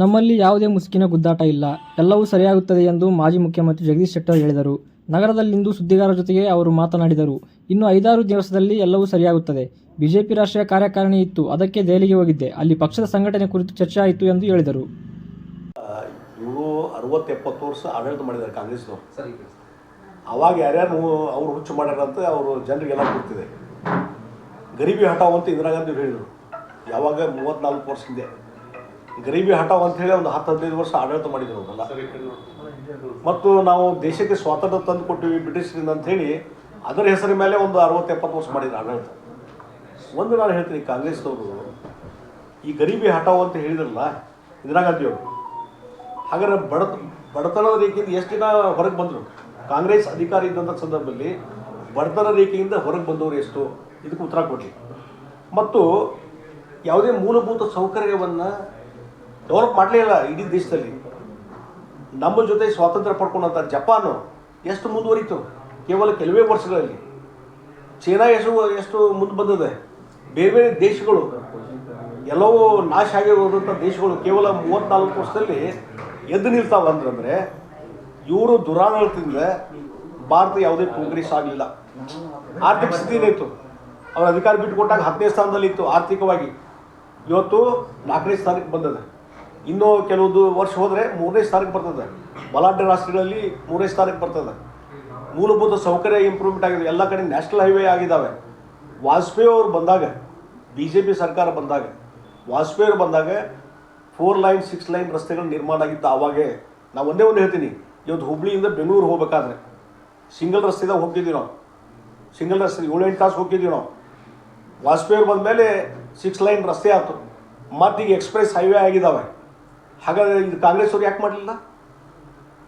ನಮ್ಮಲ್ಲಿ ಯಾವುದೇ ಮುಸುಕಿನ ಗುದ್ದಾಟ ಇಲ್ಲ. ಎಲ್ಲವೂ ಸರಿಯಾಗುತ್ತದೆ ಎಂದು ಮಾಜಿ ಮುಖ್ಯಮಂತ್ರಿ ಜಗದೀಶ್ ಶೆಟ್ಟರ್ ಹೇಳಿದರು. ನಗರದಲ್ಲಿಂದು ಸುದ್ದಿಗಾರರ ಜೊತೆಗೆ ಅವರು ಮಾತನಾಡಿದರು. ಇನ್ನು ಐದಾರು ದಿವಸದಲ್ಲಿ ಎಲ್ಲವೂ ಸರಿಯಾಗುತ್ತದೆ. ಬಿಜೆಪಿ ರಾಷ್ಟ್ರೀಯ ಕಾರ್ಯಕಾರಿಣಿ ಇತ್ತು. ಅದಕ್ಕೆ ದೆಹಲಿಗೆ ಹೋಗಿದ್ದೆ. ಅಲ್ಲಿ ಪಕ್ಷದ ಸಂಘಟನೆ ಕುರಿತು ಚರ್ಚೆ ಆಯಿತು ಎಂದು ಹೇಳಿದರು. ಇವರು ಅರವತ್ತು ಎಪ್ಪತ್ತು ವರ್ಷ ಆಡಳಿತ ಮಾಡಿದ್ದಾರೆ ಸರಿ ಅವಾಗ ಯಾರ್ಯಾರು ಅವರು ಹುಚ್ಚು ಮಾಡ್ಯಾರ ಅಂತ ಅವರು ಜನರಿಗೆಲ್ಲ ಗೊತ್ತಿದೆ ಗರೀಬಿ ಹಠಾವ್ ಅಂತ ಇಂದಿರಾ ಗಾಂಧಿ ಹೇಳಿದರು. ಯಾವಾಗ ಮೂವತ್ತ್ನಾಲ್ಕು ವರ್ಷ ಹಿಂದೆ. ಗರೀಬಿ ಹಠಾವ್ ಅಂತ ಹೇಳಿ ಒಂದು ಹತ್ತು ಹದಿನೈದು ವರ್ಷ ಆಡಳಿತ ಮಾಡಿದ್ರು ಅವರೆಲ್ಲ ಮತ್ತು ನಾವು ದೇಶಕ್ಕೆ ಸ್ವಾತಂತ್ರ್ಯ ತಂದು ಕೊಟ್ಟಿವಿ ಬ್ರಿಟಿಷರಿಂದ ಹೇಳಿ ಅದರ ಹೆಸರಿನ ಮೇಲೆ ಒಂದು ಅರವತ್ತು ಎಪ್ಪತ್ತು ವರ್ಷ ಮಾಡಿದ್ರು ಆಡಳಿತ. ಒಂದು ನಾನು ಹೇಳ್ತೀನಿ, ಕಾಂಗ್ರೆಸ್ನವರು ಈ ಗರೀಬಿ ಹಠಾವ್ ಅಂತ ಹೇಳಿದ್ರಲ್ಲ ಇಂದಿರಾ ಗಾಂಧಿಯವರು ಹಾಗಾದ್ರೆ ಬಡತ, ಬಡತನದ ರೇಖೆಯಿಂದ ಎಷ್ಟು ಜನ ಹೊರಗೆ ಬಂದರು? ಕಾಂಗ್ರೆಸ್ ಅಧಿಕಾರಿ ಇದ್ದಂಥ ಸಂದರ್ಭದಲ್ಲಿ ಬಡತನ ರೇಖೆಯಿಂದ ಹೊರಗೆ ಬಂದವರು ಎಷ್ಟು? ಇದಕ್ಕೆ ಉತ್ತರ ಕೊಡಲಿ. ಮತ್ತು ಯಾವುದೇ ಮೂಲಭೂತ ಸೌಕರ್ಯವನ್ನು ಡೆವಲಪ್ ಮಾಡಲೇ ಇಲ್ಲ ಇಡೀ ದೇಶದಲ್ಲಿ. ನಮ್ಮ ಜೊತೆ ಸ್ವಾತಂತ್ರ್ಯ ಪಡ್ಕೊಂಡಂಥ ಜಪಾನು ಎಷ್ಟು ಮುಂದುವರಿತು? ಕೇವಲ ಕೆಲವೇ ವರ್ಷಗಳಲ್ಲಿ. ಚೀನಾ ಎಷ್ಟು ಎಷ್ಟು ಮುಂದೆ ಬಂದಿದೆ? ಬೇರೆ ಬೇರೆ ದೇಶಗಳು. ಎಲ್ಲವೂ ನಾಶ ಆಗಿರೋದಂಥ ದೇಶಗಳು ಕೇವಲ ಮೂವತ್ತ್ನಾಲ್ಕು ವರ್ಷದಲ್ಲಿ ಎದ್ದು ನಿಲ್ತಾವೆ ಅಂತಂದರೆ, ಇವರು ದುರಾಡಳಿತದಿಂದ ಭಾರತ ಯಾವುದೇ ಪ್ರೋಗ್ರೆಸ್ ಆಗಲಿಲ್ಲ. ಆರ್ಥಿಕ ಸ್ಥಿತಿ ಏನಾಯಿತು ಅವರ ಅಧಿಕಾರ ಬಿಟ್ಟುಕೊಟ್ಟಾಗ ಹತ್ತನೇ ಸ್ಥಾನದಲ್ಲಿ ಇತ್ತು ಆರ್ಥಿಕವಾಗಿ. ಇವತ್ತು ನಾಲ್ಕನೇ ಸ್ಥಾನಕ್ಕೆ ಬಂದದೆ. ಇನ್ನೂ ಕೆಲವೊಂದು ವರ್ಷ ಹೋದರೆ ಮೂರನೇ ಸ್ಥಾನಕ್ಕೆ ಬರ್ತದೆ. ಬಲಾಢ್ಯ ರಾಷ್ಟ್ರಗಳಲ್ಲಿ ಮೂರನೇ ಸ್ಥಾನಕ್ಕೆ ಬರ್ತದೆ. ಮೂಲಭೂತ ಸೌಕರ್ಯ ಇಂಪ್ರೂವ್ಮೆಂಟ್ ಆಗಿದೆ. ಎಲ್ಲ ಕಡೆ ನ್ಯಾಷನಲ್ ಹೈವೇ ಆಗಿದ್ದಾವೆ. ವಾಜಪೇಯಿ ಅವರು ಬಂದಾಗ ಬಿ ಜೆ ಪಿ ಸರ್ಕಾರ ಬಂದಾಗ, ವಾಜಪೇಯಿ ಅವರು ಬಂದಾಗ ಫೋರ್ ಲೈನ್ ಸಿಕ್ಸ್ ಲೈನ್ ರಸ್ತೆಗಳು ನಿರ್ಮಾಣ ಆಗಿತ್ತು. ಆವಾಗೇ ನಾವು ಒಂದೇ ಒಂದು ಹೇಳ್ತೀನಿ. ಇವತ್ತು ಹುಬ್ಳಿಯಿಂದ ಬೆಂಗಳೂರು ಹೋಗ್ಬೇಕಾದ್ರೆ ಸಿಂಗಲ್ ರಸ್ತೆದಾಗ ಹೋಗ್ತಿದ್ವಿ ನಾವು. ಸಿಂಗಲ್ ರಸ್ತೆ ಏಳು ಎಂಟು ತಾಸು ಹೋಗ್ತಿದ್ವಿ ನಾವು. ವಾಜಪೇಯಿ ಅವ್ರು ಬಂದಮೇಲೆ ಸಿಕ್ಸ್ ಲೈನ್ ರಸ್ತೆ ಆಯಿತು ಮತ್ತೀಗ ಎಕ್ಸ್ಪ್ರೆಸ್ ಹೈವೇ ಆಗಿದ್ದಾವೆ. ಹಾಗಾದ್ರೆ ಇದು ಕಾಂಗ್ರೆಸ್ ಅವ್ರು ಯಾಕೆ ಮಾಡಲಿಲ್ಲ?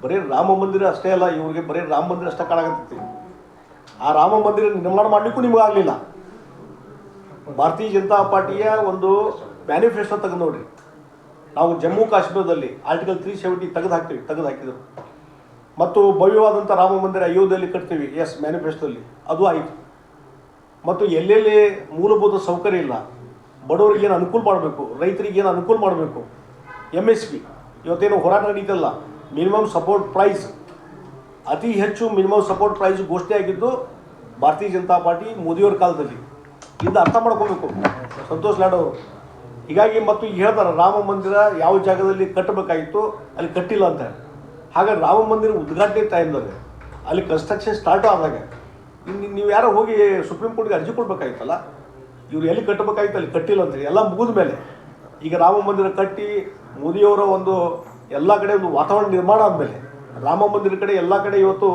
ಬರೀ ರಾಮ ಮಂದಿರ ಅಷ್ಟೇ ಅಲ್ಲ, ಇವ್ರಿಗೆ ಬರೀ ರಾಮ ಮಂದಿರ ಅಷ್ಟೇ ಕಾಣಕತ್ತೈತಿ. ಆ ರಾಮ ಮಂದಿರ ನಿರ್ಮಾಣ ಮಾಡಲಿಕ್ಕೂ ನಿಮ್ಗೆ ಆಗಲಿಲ್ಲ. ಭಾರತೀಯ ಜನತಾ ಪಾರ್ಟಿಯ ಒಂದು ಮ್ಯಾನಿಫೆಸ್ಟೋ ತೆಗೆದು ನೋಡ್ರಿ. ನಾವು ಜಮ್ಮು ಕಾಶ್ಮೀರದಲ್ಲಿ ಆರ್ಟಿಕಲ್ ತ್ರೀ ಸೆವೆಂಟಿ ತೆಗೆದು ಹಾಕ್ತೀವಿ, ತೆಗೆದು ಹಾಕಿದ್ರು. ಮತ್ತು ಭವ್ಯವಾದಂಥ ರಾಮ ಮಂದಿರ ಅಯೋಧ್ಯೆಯಲ್ಲಿ ಕಟ್ತೀವಿ ಎಸ್ ಮ್ಯಾನಿಫೆಸ್ಟೋದಲ್ಲಿ ಅದು ಆಯಿತು. ಮತ್ತು ಎಲ್ಲೆಲ್ಲಿ ಮೂಲಭೂತ ಸೌಕರ್ಯ ಇಲ್ಲ, ಬಡವರಿಗೆ ಏನು ಅನುಕೂಲ ಮಾಡಬೇಕು, ರೈತರಿಗೆ ಏನು ಅನುಕೂಲ ಮಾಡಬೇಕು ಎಂ ಎಸ್ ಪಿ ಇವತ್ತೇನು ಹೋರಾಟ ನಡೀತಲ್ಲ. ಮಿನಿಮಮ್ ಸಪೋರ್ಟ್ ಪ್ರೈಸ್ ಅತಿ ಹೆಚ್ಚು ಮಿನಿಮಮ್ ಸಪೋರ್ಟ್ ಪ್ರೈಸ್ ಘೋಷಣೆ ಭಾರತೀಯ ಜನತಾ ಪಾರ್ಟಿ ಮೋದಿಯವ್ರ ಕಾಲದಲ್ಲಿ. ಇದು ಅರ್ಥ ಮಾಡ್ಕೋಬೇಕು. ಸಂತೋಷ್ ಲಾಡ್ ಅವರು. ಹೀಗಾಗಿ ಮತ್ತು ಹೇಳ್ತಾರೆ, ರಾಮ ಮಂದಿರ ಯಾವ ಜಾಗದಲ್ಲಿ ಕಟ್ಟಬೇಕಾಗಿತ್ತು, ಅಲ್ಲಿ ಕಟ್ಟಿಲ್ಲ ಅಂತ. ಹಾಗಾಗಿ ರಾಮ ಮಂದಿರ ಉದ್ಘಾಟನೆ ಟೈಮ್ದಾಗ ಅಲ್ಲಿ ಕನ್ಸ್ಟ್ರಕ್ಷನ್ ಸ್ಟಾರ್ಟ್ ಆದಾಗ. ನೀವು ಯಾರೋ ಹೋಗಿ ಸುಪ್ರೀಂ ಕೋರ್ಟ್ಗೆ ಅರ್ಜಿ ಕೊಡಬೇಕಾಗಿತ್ತಲ್ಲ, ಇವ್ರು ಎಲ್ಲಿ ಕಟ್ಟಬೇಕಾಗಿತ್ತು, ಅಲ್ಲಿ ಕಟ್ಟಿಲ್ಲ ಅಂತ ಎಲ್ಲ ಮುಗಿದ ಮೇಲೆ ಈಗ ರಾಮ ಮಂದಿರ ಕಟ್ಟಿ ಮೋದಿಯವರ ಒಂದು ಎಲ್ಲ ಕಡೆ ಒಂದು ವಾತಾವರಣ ನಿರ್ಮಾಣ ಆದಮೇಲೆ, ರಾಮ ಮಂದಿರ ಕಡೆ ಎಲ್ಲ ಕಡೆ ಇವತ್ತು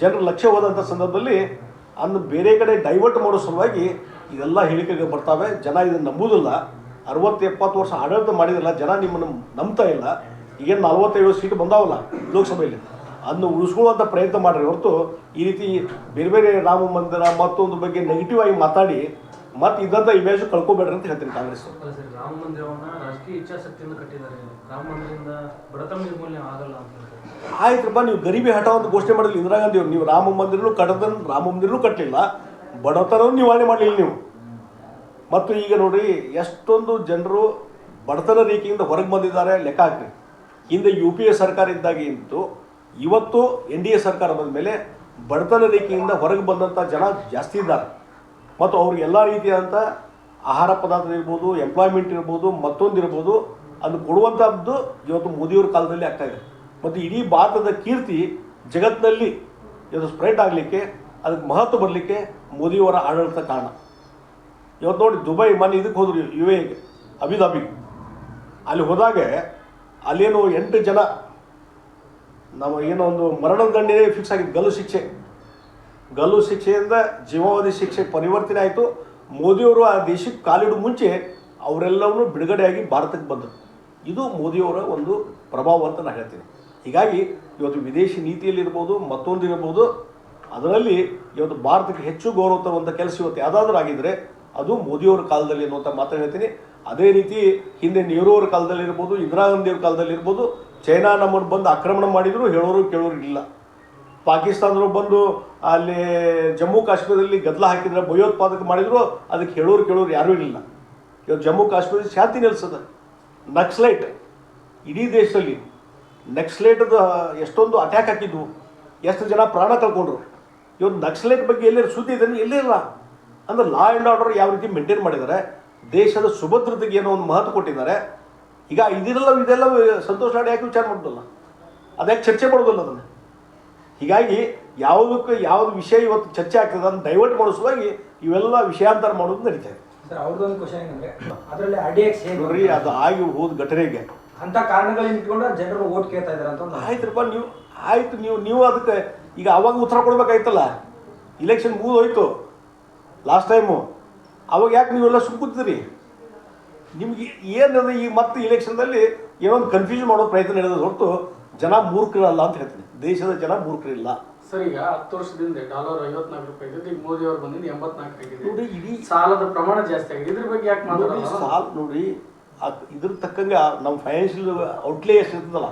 ಜನರ ಲಕ್ಷ್ಯ ಹೋದಂಥ ಸಂದರ್ಭದಲ್ಲಿ ಅನ್ನು ಬೇರೆ ಕಡೆ ಡೈವರ್ಟ್ ಮಾಡೋ ಸಲುವಾಗಿ ಇದೆಲ್ಲ ಹೇಳಿಕೆಗೆ ಬರ್ತಾವೆ. ಜನ ಇದನ್ನು ನಂಬುವುದಿಲ್ಲ ಅರವತ್ತು, ಎಪ್ಪತ್ತು ವರ್ಷ ಆಡಳಿತ ಮಾಡಿದಿಲ್ಲ ಜನ ನಿಮ್ಮನ್ನು ನಂಬ್ತಾ ಇಲ್ಲ. ಈಗೇನು ನಲವತ್ತೈದು ಸೀಟ್ ಬಂದಾವಲ್ಲ ಲೋಕಸಭೆಯಲ್ಲಿ. ಅದನ್ನು ಉಳಿಸ್ಕೊಳ್ಳುವಂಥ ಪ್ರಯತ್ನ ಮಾಡ್ರಿ ಹೊರತು ಈ ರೀತಿ ಬೇರೆ ಬೇರೆ ರಾಮ ಮಂದಿರ ಮತ್ತೊಂದು ಬಗ್ಗೆ ನೆಗೆಟಿವ್ ಆಗಿ ಮಾತಾಡಿ ಮತ್ತೆ ಇದಂತ ಇಮೇಜ್ ಕಳ್ಕೊಬೇಡ್ರಿ ಅಂತ ಹೇಳ್ತೀನಿ ಕಾಂಗ್ರೆಸ್ ರಾಮ ಮಂದಿರವನ್ನ ರಾಜಕೀಯ ಇಚ್ಛಾಶಕ್ತಿಯಿಂದ ಕಟ್ಟಿದ್ದಾರೆ. ರಾಮ ಮಂದಿರದಿಂದ ಬಡತನ ನಿರ್ಮೂಲನೆ ಆಗಲ್ಲ ಅಂತ ಹೇಳ್ತಾರೆ. ಆಯ್ತಪ್ಪ ನೀವು ಗರಿಬಿ ಹಠ ಅಂತ ಘೋಷಣೆ ಮಾಡಿದ್ರಿ ಇಂದಿರಾ ಗಾಂಧಿ ಅವ್ರು. ನೀವು ರಾಮ ಮಂದಿರನು ಕಟ್ಟದ ರಾಮ ಮಂದಿರನು ಕಟ್ಟಲಿಲ್ಲ. ಬಡತನ ನಿವಾರಣೆ ಮಾಡಲಿಲ್ಲ ನೀವು. ಮತ್ತು ಈಗ ನೋಡ್ರಿ ಎಷ್ಟೊಂದು ಜನರು ಬಡತನ ರೇಖೆಯಿಂದ ಹೊರಗೆ ಬಂದಿದ್ದಾರೆ ಲೆಕ್ಕ ಹಾಕ್ರಿ. ಹಿಂದೆ ಯು ಪಿ ಎ ಸರ್ಕಾರ ಇದ್ದಾಗ ಇತ್ತು ಇವತ್ತು ಎನ್ ಡಿ ಎ ಸರ್ಕಾರ ಬಂದ ಮೇಲೆ ಬಡತನ ರೇಖೆಯಿಂದ ಹೊರಗೆ ಬಂದಂಥ ಜನ ಜಾಸ್ತಿ ಇದ್ದಾರೆ. ಮತ್ತು ಅವ್ರಿಗೆ ಎಲ್ಲ ರೀತಿಯಾದಂಥ ಆಹಾರ ಪದಾರ್ಥ ಇರ್ಬೋದು ಎಂಪ್ಲಾಯ್ಮೆಂಟ್ ಇರ್ಬೋದು, ಮತ್ತೊಂದು ಇರ್ಬೋದು, ಅದು ಕೊಡುವಂಥದ್ದು ಇವತ್ತು ಮೋದಿಯವ್ರ ಕಾಲದಲ್ಲಿ ಆಗ್ತಾ ಇದೆ. ಮತ್ತು ಇಡೀ ಭಾರತದ ಕೀರ್ತಿ ಜಗತ್ತಿನಲ್ಲಿ ಇದು ಸ್ಪ್ರೆಡ್ ಆಗಲಿಕ್ಕೆ, ಅದಕ್ಕೆ ಮಹತ್ವ ಬರಲಿಕ್ಕೆ ಮೋದಿಯವರ ಆಡಳಿತ ಕಾರಣ. ಇವತ್ತು ನೋಡಿ ದುಬೈ ಮನೆ ಇದಕ್ಕೆ ಹೋದ್ರು ಯು ಎಗೆ ಅಬಿದಾಬಿ ಅಲ್ಲಿ ಹೋದಾಗ ಅಲ್ಲೇನು ಎಂಟು ಜನ ನಾವು ಏನೋ ಒಂದು ಮರಣದ ದಂಡನೆ ಫಿಕ್ಸ್ ಆಗಿದೆ ಗಲ್ಲು ಶಿಕ್ಷೆ. ಗಲ್ಲು ಶಿಕ್ಷೆಯಿಂದ ಜೀವಾವಧಿ ಶಿಕ್ಷೆ ಪರಿವರ್ತನೆ ಆಯಿತು. ಮೋದಿಯವರು ಆ ದೇಶಕ್ಕೆ ಕಾಲಿಡು ಮುಂಚೆ ಅವರೆಲ್ಲವನ್ನೂ ಬಿಡುಗಡೆಯಾಗಿ ಭಾರತಕ್ಕೆ ಬಂದರು. ಇದು ಮೋದಿಯವರ ಒಂದು ಪ್ರಭಾವ ಅಂತ ನಾನು ಹೇಳ್ತೀನಿ. ಹೀಗಾಗಿ ಇವತ್ತು ವಿದೇಶಿ ನೀತಿಯಲ್ಲಿರ್ಬೋದು ಮತ್ತೊಂದು ಇರ್ಬೋದು, ಅದರಲ್ಲಿ ಇವತ್ತು ಭಾರತಕ್ಕೆ ಹೆಚ್ಚು ಗೌರವ ತರುವಂಥ ಕೆಲಸ ಇವತ್ತು ಯಾವುದಾದ್ರೂ ಆಗಿದ್ದರೆ ಅದು ಮೋದಿಯವರ ಕಾಲದಲ್ಲಿ ಅನ್ನುವಂಥ ಮಾತ್ರ ಹೇಳ್ತೀನಿ. ಅದೇ ರೀತಿ ಹಿಂದೆ ನೆಹರು ಅವರ ಕಾಲದಲ್ಲಿ ಇರ್ಬೋದು, ಇಂದಿರಾ ಗಾಂಧಿಯವ್ರ ಕಾಲದಲ್ಲಿರ್ಬೋದು ಚೈನಾ ನಮ್ಮನ್ನು ಬಂದು ಆಕ್ರಮಣ ಮಾಡಿದರೂ, ಹೇಳೋರು ಕೇಳೋರು ಇಲ್ಲ. ಪಾಕಿಸ್ತಾನದವ್ರು ಬಂದು ಅಲ್ಲಿ ಜಮ್ಮು ಕಾಶ್ಮೀರದಲ್ಲಿ ಗದ್ದಲ ಹಾಕಿದ್ರೆ ಭಯೋತ್ಪಾದಕ ಮಾಡಿದ್ರು, ಅದಕ್ಕೆ ಹೇಳೋರು ಕೇಳೋರು ಯಾರೂ ಇರಲಿಲ್ಲ. ಇವತ್ತು ಜಮ್ಮು ಕಾಶ್ಮೀರ ಶಾಂತಿ ನೆಲೆಸದ. ನಕ್ಸ್ಲೈಟ್ ಇಡೀ ದೇಶದಲ್ಲಿ ನಕ್ಸ್ಲೈಟದ ಎಷ್ಟೊಂದು ಅಟ್ಯಾಕ್ ಹಾಕಿದ್ವು. ಎಷ್ಟು ಜನ ಪ್ರಾಣ ಕಳ್ಕೊಂಡ್ರು. ಇವತ್ತು ನಕ್ಸಲೇಟ್ ಬಗ್ಗೆ ಎಲ್ಲರೂ ಸುದ್ದಿ ಇದನ್ನು ಎಲ್ಲಿಲ್ಲ ಅಂದ್ರೆ ಲಾ ಆ್ಯಂಡ್ ಆರ್ಡರ್ ಯಾವ ರೀತಿ ಮೇಂಟೈನ್ ಮಾಡಿದ್ದಾರೆ, ದೇಶದ ಸುಭದ್ರತೆಗೆ ಏನೋ ಒಂದು ಮಹತ್ವ ಕೊಟ್ಟಿದ್ದಾರೆ. ಈಗ ಇದಿರಲ್ಲ ಇದೆಲ್ಲ ಸಂತೋಷ ಲಾಡ್ ಯಾಕೆ ವಿಚಾರ ಮಾಡೋದಲ್ಲ? ಅದ್ಯಾಕೆ ಚರ್ಚೆ ಮಾಡೋದಿಲ್ಲ ಅದನ್ನು? ಹೀಗಾಗಿ ಯಾವುದಕ್ಕೆ ಯಾವ್ದು ವಿಷಯ ಇವತ್ತು ಚರ್ಚೆ ಆಗ್ತದೆ ಅದನ್ನು ಡೈವರ್ಟ್ ಮಾಡೋ ಸಲುವಾಗಿ ಇವೆಲ್ಲ ವಿಷಯಾಂತರ ಮಾಡೋದು ನಡೀತಾ ಇದೆ. ಸರ್ ಅವ್ರದ್ದೊಂದು ಕ್ವಶನ್ ಏನಂದ್ರೆ ಅದರಲ್ಲಿ ಎಕ್ಸ್ ನೋಡ್ರಿ ಅದು ಆಗಿ ಹೋದ ಘಟನೆಗೆ. ಅಂತ ಕಾರಣಗಳನ್ನ ಇಟ್ಕೊಂಡು ಜನರು ಓಟ್ ಕೇಳ್ತಾ ಇದಾರೆ ಅಂತ ಒಂದು ನೀವು ಆಯ್ತು ನೀವು ನೀವು ಅದಕ್ಕೆ ಈಗ ಅವಾಗ ಉತ್ತರ ಕೊಡ್ಬೇಕಾಯ್ತಲ್ಲ? ಇಲೆಕ್ಷನ್ ಮುಗಿದು ಹೋಯ್ತು ಲಾಸ್ಟ್ ಟೈಮು ಅವಾಗ ಯಾಕೆ ನೀವೆಲ್ಲ ಸುಕ್ಕುತ್ತೀರಿ ನಿಮ್ಗೆ ಏನದ ಈಗ ಮತ್ತೆ ಇಲೆಕ್ಷನ್ದಲ್ಲಿ ಏನೋ ಒಂದು ಕನ್ಫ್ಯೂಷನ್ ಮಾಡೋ ಪ್ರಯತ್ನ ನಡೆದ ಹೊರತು ಜನ ಮೂರ್ಖರಲ್ಲ ಅಂತ ಹೇಳ್ತೀನಿ. ದೇಶದ ಜನ ಮೂರ್ಖರಿಲ್ಲ. ಸರ್ ಈಗ ಹತ್ತು ವರ್ಷದಿಂದ ಡಾಲರ್ ಐವತ್ನಾಲ್ಕು ರೂಪಾಯಿ ಇದ್ದಿದ್ದು ಈಗ ಮೋದಿ ಅವರು ಬಂದಿದ್ದು ಎಂಬತ್ನಾಲ್ಕು ಆಗಿದೆ ನೋಡಿ ಇಡೀ ಸಾಲದ ಪ್ರಮಾಣ ಜಾಸ್ತಿ ಆಗಿದೆ. ಇದ್ರ ಬಗ್ಗೆ ಯಾಕೆ ನೋಡಿ ಸಾಲ ನೋಡಿ ಅದ್ ಇದ್ರ ತಕ್ಕಂಗೆ ನಮ್ಮ ಫೈನಾನ್ಷಿಯಲ್ ಔಟ್ಲೇ ಎಷ್ಟು ಇರ್ತದಲ್ಲ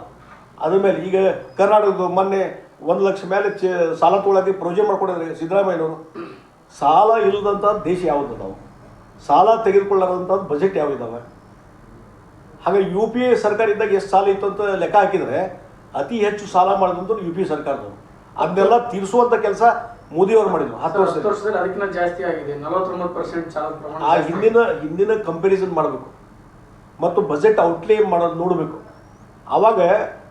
ಅದ್ರ ಮೇಲೆ ಈಗ ಕರ್ನಾಟಕದ ಮೊನ್ನೆ ಒಂದು ಲಕ್ಷ ಮೇಲೆ ಚ ಸಾಲ ತೊಗೊಳಕ್ಕೆ ಪ್ರೊಜೆ ಮಾಡ್ಕೊಂಡಿದ್ದಾರೆ ಸಿದ್ದರಾಮಯ್ಯನವರು ಸಾಲ ಇಲ್ಲದಂಥ ದೇಶ ಯಾವುದು ನಾವು ಸಾಲ ತೆಗೆದುಕೊಳ್ಳಾರಂಥದ್ದು ಬಜೆಟ್ ಯಾವ ಇದಾವೆ? ಹಾಗೆ ಯು ಪಿ ಎ ಸರ್ಕಾರ ಇದ್ದಾಗ ಎಷ್ಟು ಸಾಲ ಇತ್ತು ಅಂತ ಲೆಕ್ಕ ಹಾಕಿದರೆ ಅತಿ ಹೆಚ್ಚು ಸಾಲ ಮಾಡಿದಂತ ಯು ಪಿ ಸರ್ಕಾರದವರು. ಅದನ್ನೆಲ್ಲ ತೀರಿಸುವಂಥ ಕೆಲಸ ಮೋದಿಯವರು ಮಾಡಿದ್ರು. ಹತ್ತು ವರ್ಷದಲ್ಲಿ. ಅದಕ್ಕಿಂತ ಜಾಸ್ತಿ ಆಗಿದೆ. ನಲವತ್ತೊಂಬತ್ತು ಪರ್ಸೆಂಟ್ ಪ್ರಮಾಣ ಆ ಹಿಂದಿನ ಹಿಂದಿನ ಕಂಪ್ಯಾರಿಸನ್ ಮಾಡಬೇಕು. ಮತ್ತು ಬಜೆಟ್ ಔಟ್ಲೇ ಮಾಡೋದು ನೋಡಬೇಕು. ಆವಾಗ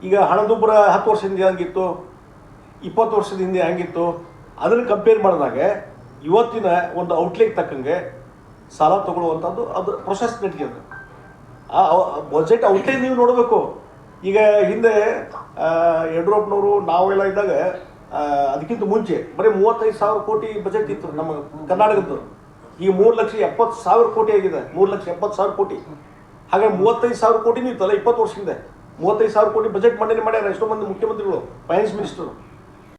ಈಗ ಹಣದುಬ್ಬರ ಹತ್ತು ವರ್ಷದಿಂದ ಹಂಗಿತ್ತು ಇಪ್ಪತ್ತು ವರ್ಷದ ಹಿಂದೆ ಹೆಂಗಿತ್ತು. ಅದನ್ನು ಕಂಪೇರ್ ಮಾಡಿದಾಗ ಇವತ್ತಿನ ಒಂದು ಔಟ್ಲೇಗೆ ತಕ್ಕಂಗೆ ಸಾಲ ತಗೊಳ್ಳುವಂಥದ್ದು ಅದು ಪ್ರೊಸೆಸ್ ನಡೀತದೆ ಆ ಬಜೆಟ್ ಔಟ್ಲೇ ನೀವು ನೋಡಬೇಕು. ಈಗ ಹಿಂದೆ ಯಡಿಯೂರಪ್ಪನವರು ನಾವೆಲ್ಲ ಇದ್ದಾಗ ಅದಕ್ಕಿಂತ ಮುಂಚೆ, ಬರೀ ಮೂವತ್ತೈದು ಸಾವಿರ ಕೋಟಿ ಬಜೆಟ್ ಇತ್ತು ನಮ್ಮ ಕರ್ನಾಟಕದ್ದು. ಈ ಮೂರು ಲಕ್ಷ ಎಪ್ಪತ್ತು ಸಾವಿರ ಕೋಟಿ ಆಗಿದೆ, ಮೂರು ಲಕ್ಷ ಎಪ್ಪತ್ತು ಸಾವಿರ ಕೋಟಿ. ಹಾಗೆ ಮೂವತ್ತೈದು ಸಾವಿರ ಕೋಟಿನೂ ಇತ್ತಲ್ಲ ಇಪ್ಪತ್ತು ವರ್ಷದಿಂದ. ಮೂವತ್ತೈದು ಸಾವಿರ ಕೋಟಿ ಬಜೆಟ್ ಮಂಡನೆ ಮಾಡ್ಯಾರ ಎಷ್ಟೋ ಮಂದಿ ಮುಖ್ಯಮಂತ್ರಿಗಳು ಫೈನಾನ್ಸ್ ಮಿನಿಸ್ಟರು